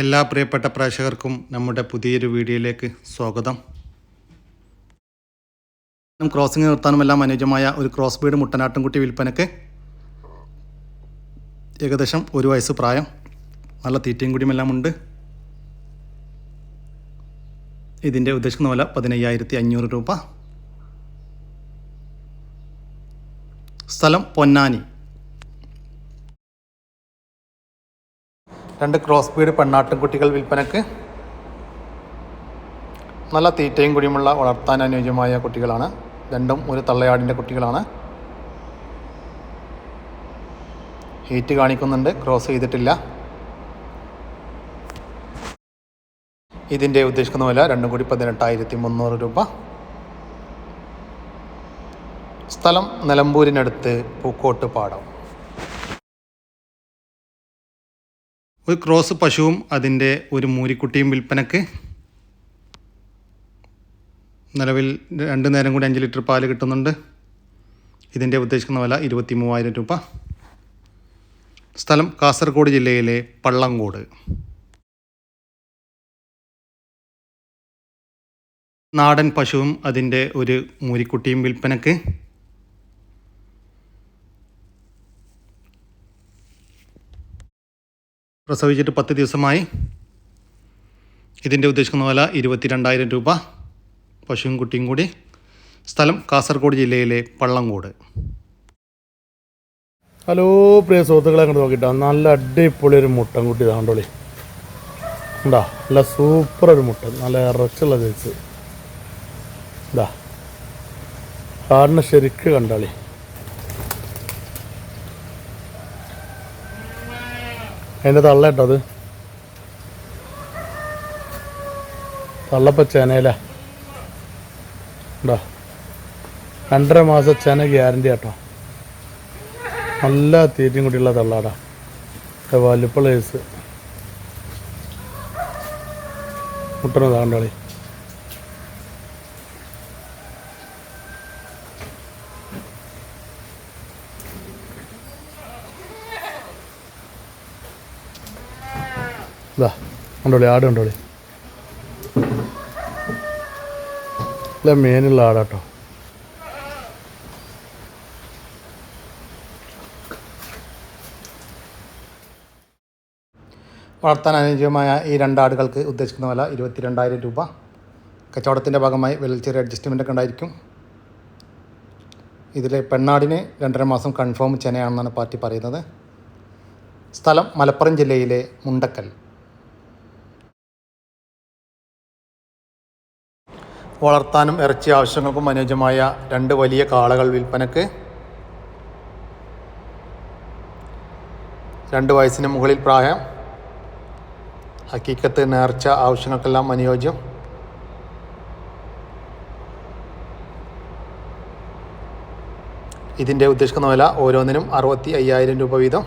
എല്ലാ പ്രിയപ്പെട്ട പ്രേക്ഷകർക്കും നമ്മുടെ പുതിയൊരു വീഡിയോയിലേക്ക് സ്വാഗതം. ക്രോസിംഗ് നിർത്താനുമെല്ലാം അനുയോജ്യമായ ഒരു ക്രോസ് ബീഡ് മുട്ടനാട്ടുംകുട്ടി വിൽപ്പനക്ക് ഏകദേശം ഒരു വയസ്സ് പ്രായം. നല്ല തീറ്റയും കുടിയുമെല്ലാം ഉണ്ട്. ഇതിന്റെ ഉദ്ദേശിക്കുന്ന വില പതിനയ്യായിരത്തി അഞ്ഞൂറ് രൂപ. സ്ഥലം പൊന്നാനി. രണ്ട് ക്രോസ് ബീഡ് പെണ്ണാട്ടുംകുട്ടികൾ വിൽപ്പനക്ക് നല്ല തീറ്റയും കുടിയുമുള്ള വളർത്താൻ അനുയോജ്യമായ കുട്ടികളാണ്. രണ്ടും ഒരു തള്ളയാടിന്റെ കുട്ടികളാണ്. ഹീറ്റ് കാണിക്കുന്നുണ്ട്. ക്രോസ് ചെയ്തിട്ടില്ല. ഇതിന്റെ ഉദ്ദേശിക്കുന്ന വില രണ്ടും കൂടി പതിനെട്ടായിരത്തി മുന്നൂറ് രൂപ. സ്ഥലം നിലമ്പൂരിനടുത്ത് പൂക്കോട്ട് പാടം ഒരു ക്രോസ് പശുവും അതിന്റെ ഒരു മൂരിക്കുട്ടിയും വിൽപ്പനക്ക്. നിലവിൽ രണ്ട് നേരം കൂടി അഞ്ച് ലിറ്റർ പാൽ കിട്ടുന്നുണ്ട്. ഇതിന്റെ ഉദ്ദേശിക്കുന്ന വില ഇരുപത്തി മൂവായിരം രൂപ. സ്ഥലം കാസർഗോഡ് ജില്ലയിലെ പള്ളങ്കോട് നാടൻ പശുവും അതിന്റെ ഒരു മൂരിക്കുട്ടിയും വിൽപ്പനക്ക്. പ്രസവിച്ചിട്ട് പത്ത് ദിവസമായി. ഇതിന്റെ ഉദ്ദേശിക്കുന്ന വില ഇരുപത്തി രണ്ടായിരം രൂപ. പശുവും കുട്ടിയും കൂടി. സ്ഥലം കാസർഗോഡ് ജില്ലയിലെ പള്ളങ്കോട് ഹലോ പ്രിയ സുഹൃത്തുക്കളെ അങ്ങോട്ട് നോക്കിട്ടോ നല്ല അടിപൊളി ഒരു മുട്ടൻ കുട്ടി താണ്ടോളി ഉണ്ടാ നല്ല സൂപ്പർ ഒരു മുട്ടൻ. നല്ല ഇറച്ചുള്ള തേച്ച് ഇതാ. കാടിനെ ശരിക്ക് കണ്ടാളി അതിന്റെ തള്ളേട്ടോ അത്? തള്ളപ്പ ചെനയില. ഉണ്ടോ? രണ്ടര മാസം ചേന ഗ്യാരണ്ടി കേട്ടോ നല്ല തീറ്റയും കൂടിയുള്ള തള്ളാടാ. വലിപ്പുള്ള കേസ് മുട്ടണ താണ്ടാളി? ഇതാ ആട് കണ്ടോളി. ഇല്ല മേനുള്ള ആടാട്ടോ. വളർത്താൻ അനുയോജ്യമായ ഈ രണ്ടാടുകൾക്ക് ഉദ്ദേശിക്കുന്ന വില ഇരുപത്തി രണ്ടായിരം രൂപ. കച്ചവടത്തിന്റെ ഭാഗമായി വില ചെറിയ അഡ്ജസ്റ്റ്മെന്റ് ഒക്കെ ഉണ്ടായിരിക്കും. ഇതിലെ പെണ്ണാടിന് രണ്ടര മാസം കൺഫേം ചെനയാണെന്നാണ് പാർട്ടി പറയുന്നത്. സ്ഥലം മലപ്പുറം ജില്ലയിലെ മുണ്ടക്കൽ. വളർത്താനും ഇറച്ചി ആവശ്യങ്ങൾക്കും അനുയോജ്യമായ രണ്ട് വലിയ കാളകൾ വിൽപ്പനക്ക്. രണ്ട് വയസ്സിന് മുകളിൽ പ്രായം. ഹക്കീക്കത്ത് നേർച്ച ആവശ്യങ്ങൾക്കെല്ലാം അനുയോജ്യം. ഇതിന്റെ ഉദ്ദേശിക്കുന്ന വില ഓരോന്നിനും അറുപത്തി അയ്യായിരം രൂപ വീതം.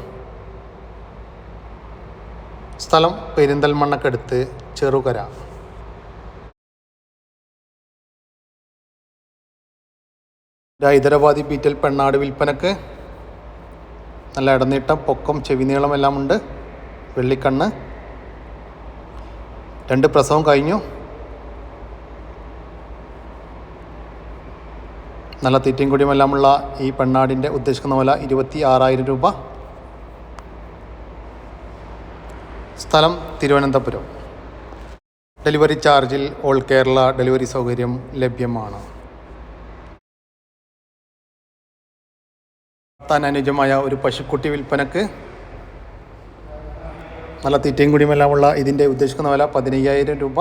സ്ഥലം പെരിന്തൽമണ്ണക്കടുത്ത് ചെറുകര. ഹൈദരാബാദി ബീറ്റൽ പെണ്ണാട് വിൽപ്പനക്ക്. നല്ല ഇടനീട്ടം പൊക്കം ചെവിനീളം എല്ലാം ഉണ്ട്. വെള്ളിക്കണ്ണ്. രണ്ട് പ്രസവം കഴിഞ്ഞു. നല്ല തീറ്റയും കുടിയുമെല്ലാമുള്ള ഈ പെണ്ണാടിന്റെ ഉദ്ദേശിക്കുന്ന വില ഇരുപത്തി ആറായിരം രൂപ. സ്ഥലം തിരുവനന്തപുരം. ഡെലിവറി ചാർജിൽ ഓൾ കേരള ഡെലിവറി സൗകര്യം ലഭ്യമാണ്. താൻ അനുജമായ ഒരു പശുക്കുട്ടി വിൽപ്പനക്ക് നല്ല തീറ്റയും കുടിയുമെല്ലാമുള്ള ഇതിന്റെ ഉദ്ദേശിക്കുന്ന വില പതിനയ്യായിരം രൂപ.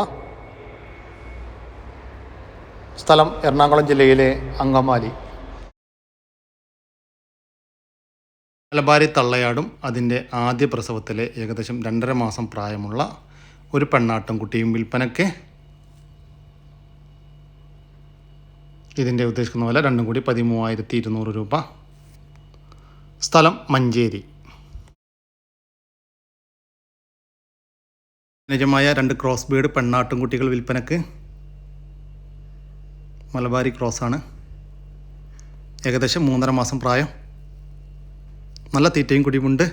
സ്ഥലം എറണാകുളം ജില്ലയിലെ അങ്കമാലി. മലബാരി തള്ളയാടും അതിന്റെ ആദ്യ പ്രസവത്തിലെ ഏകദേശം രണ്ടര മാസം പ്രായമുള്ള ഒരു പെണ്ണാട്ടും കുട്ടിയും വിൽപ്പനയ്ക്ക് ഇതിന്റെ ഉദ്ദേശിക്കുന്ന വില രണ്ടും കൂടി പതിമൂവായിരത്തി ഇരുന്നൂറ് രൂപ. സ്ഥലം മഞ്ചേരി. നിജമായ രണ്ട് ക്രോസ് ബീഡ് പെണ്ണാട്ടും കുട്ടികൾ വിൽപ്പനക്ക് മലബാരി ക്രോസാണ് ഏകദേശം മൂന്നര മാസം പ്രായം. നല്ല തീറ്റയും കുടിയുമുണ്ട്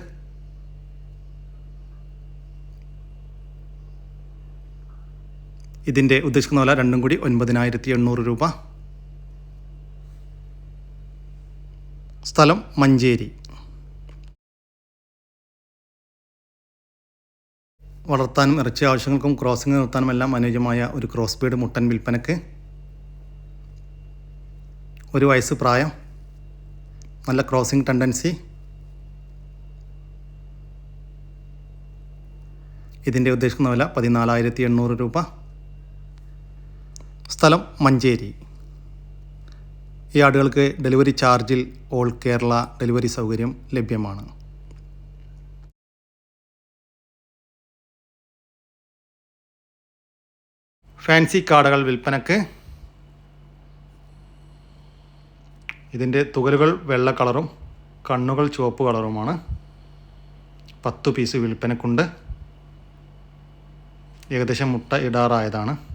ഇതിന്റെ ഉദ്ദേശിക്കുന്ന വില രണ്ടും കൂടി ഒൻപതിനായിരത്തി എണ്ണൂറ് രൂപ. സ്ഥലം മഞ്ചേരി. വളർത്താനും ഇറച്ചി ആവശ്യങ്ങൾക്കും ക്രോസിംഗ് നിർത്താനും എല്ലാം അനുയോജ്യമായ ഒരു ക്രോസ് ബീഡ് മുട്ടൻ വിൽപ്പനക്ക് ഒരു വയസ്സ് പ്രായം നല്ല ക്രോസിംഗ് ടെൻഡൻസി ഇതിന്റെ ഉദ്ദേശിക്കുന്ന വില പതിനാലായിരത്തി എണ്ണൂറ് രൂപ. സ്ഥലം മഞ്ചേരി. ഈ ആടുകൾക്ക് ഡെലിവറി ചാർജിൽ ഓൾ കേരള ഡെലിവറി സൗകര്യം ലഭ്യമാണ്. ഫാൻസി കാടകൾ വിൽപ്പനക്ക് ഇതിന്റെ തുകലുകൾ വെള്ള കളറും കണ്ണുകൾ ചുവപ്പ് കളറുമാണ്. പത്ത് പീസ് വിൽപ്പനക്കുണ്ട്. ഏകദേശം മുട്ട ഇടാറായതാണ്.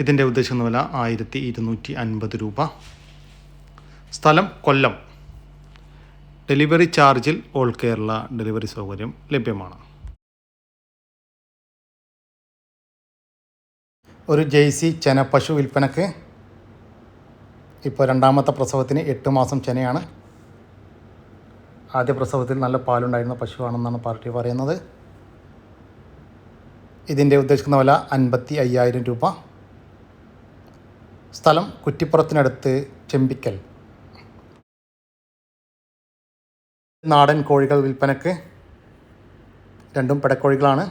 ഇതിന്റെ ഉദ്ദേശിക്കുന്ന വില ആയിരത്തി ഇരുന്നൂറ്റി അൻപത് രൂപ. സ്ഥലം കൊല്ലം. ഡെലിവറി ചാർജിൽ ഓൾ കേരള ഡെലിവറി സൗകര്യം ലഭ്യമാണ്. ഒരു ജെയ്സി ചെന പശു വിൽപ്പനക്ക് ഇപ്പോൾ രണ്ടാമത്തെ പ്രസവത്തിന് എട്ട് മാസം ചെനയാണ്. ആദ്യ പ്രസവത്തിൽ നല്ല പാലുണ്ടായിരുന്ന പശുവാണെന്നാണ് പാർട്ടി പറയുന്നത്. ഇതിന്റെ ഉദ്ദേശിക്കുന്ന വില അൻപത്തി അയ്യായിരം രൂപ. സ്ഥലം കുറ്റിപ്പുറത്തിനടുത്ത് ചെമ്പിക്കൽ. നാടൻ കോഴികൾ വിൽപ്പനക്ക് രണ്ടും പെടക്കോഴികളാണ്.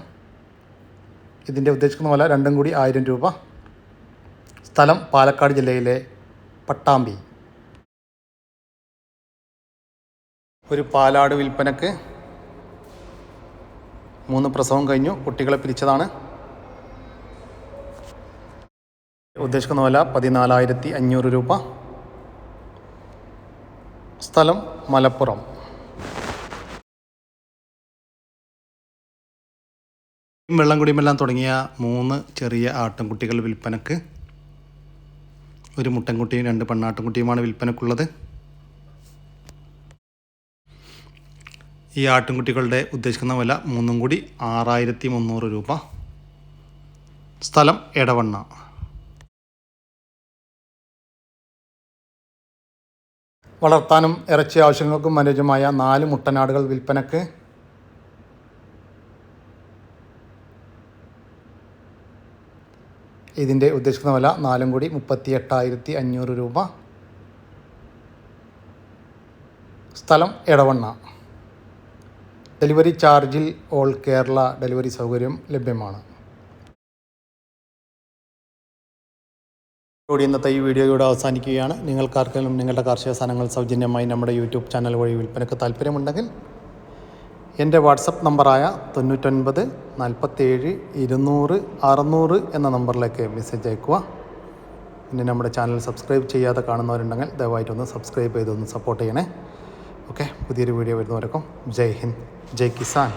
ഇതിന്റെ ഉദ്ദേശിക്കുന്ന പോലെ രണ്ടും കൂടി ആയിരം രൂപ. സ്ഥലം പാലക്കാട് ജില്ലയിലെ പട്ടാമ്പി. ഒരു പാലാട് വിൽപ്പനക്ക് മൂന്ന് പ്രസവം കഴിഞ്ഞു. കുട്ടികളെ പിരിച്ചതാണ്. ഉദ്ദേശിക്കുന്ന വില പതിനാലായിരത്തി അഞ്ഞൂറ് രൂപ. സ്ഥലം മലപ്പുറം. വെള്ളം കുടിയുമെല്ലാം തുടങ്ങിയ മൂന്ന് ചെറിയ ആട്ടിൻകുട്ടികൾ വിൽപ്പനക്ക്. ഒരു മുട്ടൻകുട്ടിയും രണ്ട് പെണ്ണാട്ടിൻകുട്ടിയുമാണ് വിൽപ്പനക്കുള്ളത്. ഈ ആട്ടിൻകുട്ടികളുടെ ഉദ്ദേശിക്കുന്ന വില മൂന്നും കൂടി ആറായിരത്തി മുന്നൂറ് രൂപ. സ്ഥലം എടവണ്ണ. വളർത്താനും ഇറച്ചി ആവശ്യങ്ങൾക്കും അനുയോജ്യമായ നാല് മുട്ടനാടുകൾ വിൽപ്പനക്ക് ഇതിന്റെ ഉദ്ദേശിക്കുന്ന വില നാലും കൂടി മുപ്പത്തി എട്ടായിരത്തി അഞ്ഞൂറ് രൂപ. സ്ഥലം എടവണ്ണ. ഡെലിവറി ചാർജിൽ ഓൾ കേരള ഡെലിവറി സൗകര്യം ലഭ്യമാണ്. കൂടി ഇന്നത്തെ ഈ വീഡിയോ ഇവിടെ അവസാനിക്കുകയാണ്. നിങ്ങൾക്കാർക്കെങ്കിലും നിങ്ങളുടെ കാർഷിക സാധനങ്ങൾ സൗജന്യമായി നമ്മുടെ യൂട്യൂബ് ചാനൽ വഴി വിൽപ്പനയ്ക്ക് താല്പര്യമുണ്ടെങ്കിൽ എന്റെ വാട്സപ്പ് നമ്പറായ തൊണ്ണൂറ്റൊൻപത് നാൽപ്പത്തേഴ് ഇരുന്നൂറ് അറുന്നൂറ് എന്ന നമ്പറിലേക്ക് മെസ്സേജ് അയക്കുക പിന്നെ നമ്മുടെ ചാനൽ സബ്സ്ക്രൈബ് ചെയ്യാതെ കാണുന്നവരുണ്ടെങ്കിൽ ദയവായിട്ടൊന്ന് സബ്സ്ക്രൈബ് ചെയ്തൊന്ന് സപ്പോർട്ട് ചെയ്യണേ. ഓക്കെ പുതിയൊരു വീഡിയോ വരുന്നവരൊക്കെ ജയ് ഹിന്ദ് ജയ് കിസാൻ.